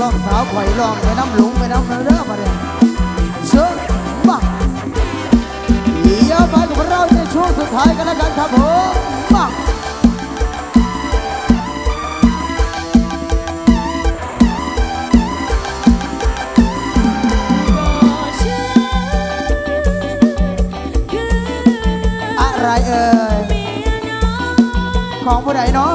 ลองสาวข่อยลองไปน้ำหลุงไปน้ำเรือมาเนี่ยเชิญมาเดี๋ยวไปกับเราในช่วงสุดท้ายกันแล้วกันครับผมมาอะไรเอ่ยของผู้ใดเนาะ